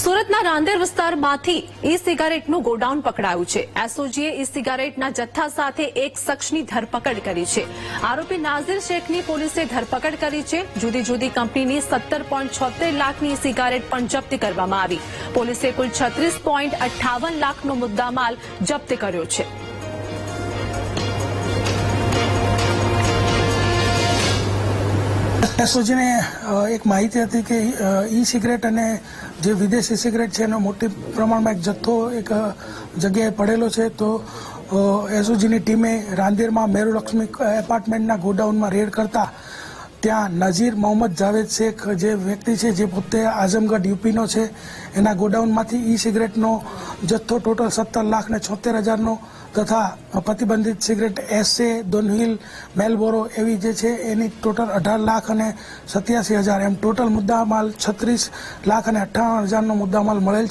સુરતના રાંદેર વિસ્તારમાંથી ઈ સિગારેટનું ગોડાઉન પકડાયું છે. એસઓજીએ ઈ સિગારેટના જથ્થા સાથે એક શખ્સની ધરપકડ કરી છે. આરોપી નાઝિર શેખની પોલીસે ધરપકડ કરી છે. જુદી જુદી કંપનીની સત્તર લાખની સિગારેટ પણ જપ્ત કરવામાં આવી. પોલીસે કુલ છત્રીસ લાખનો મુદ્દામાલ જપ્ત કર્યો છે. એસઓજીને એક માહિતી હતી કે ઈ સિગરેટ અને જે વિદેશી સિગરેટ છે એનો મોટી પ્રમાણમાં એક જથ્થો એક જગ્યાએ પડેલો છે. તો એસઓજીની ટીમે રાંદેરમાં મેરુલક્ષ્મી એપાર્ટમેન્ટના ગોડાઉનમાં રેડ કરતા ત્યાં નઝીર મોહમ્મદ જાવેદ શેખ જે વ્યક્તિ છે, જે પોતે આઝમગઢ યુપીનો છે, એના ગોડાઉનમાંથી ઈ સિગરેટનો જથ્થો ટોટલ સત્તર લાખ ને છોતેર હજારનો તથા પ્રતિબંધિત સિગરેટ એસએ દોનહિલ મેલબોરો એવી જે છે એની ટોટલ અઢાર લાખ અને સત્યાસી હજાર. એમ ટોટલ મુદ્દામાલ છત્રીસ લાખ અને અઠ્ઠાવન હજારનો મુદ્દામાલ મળેલ છે.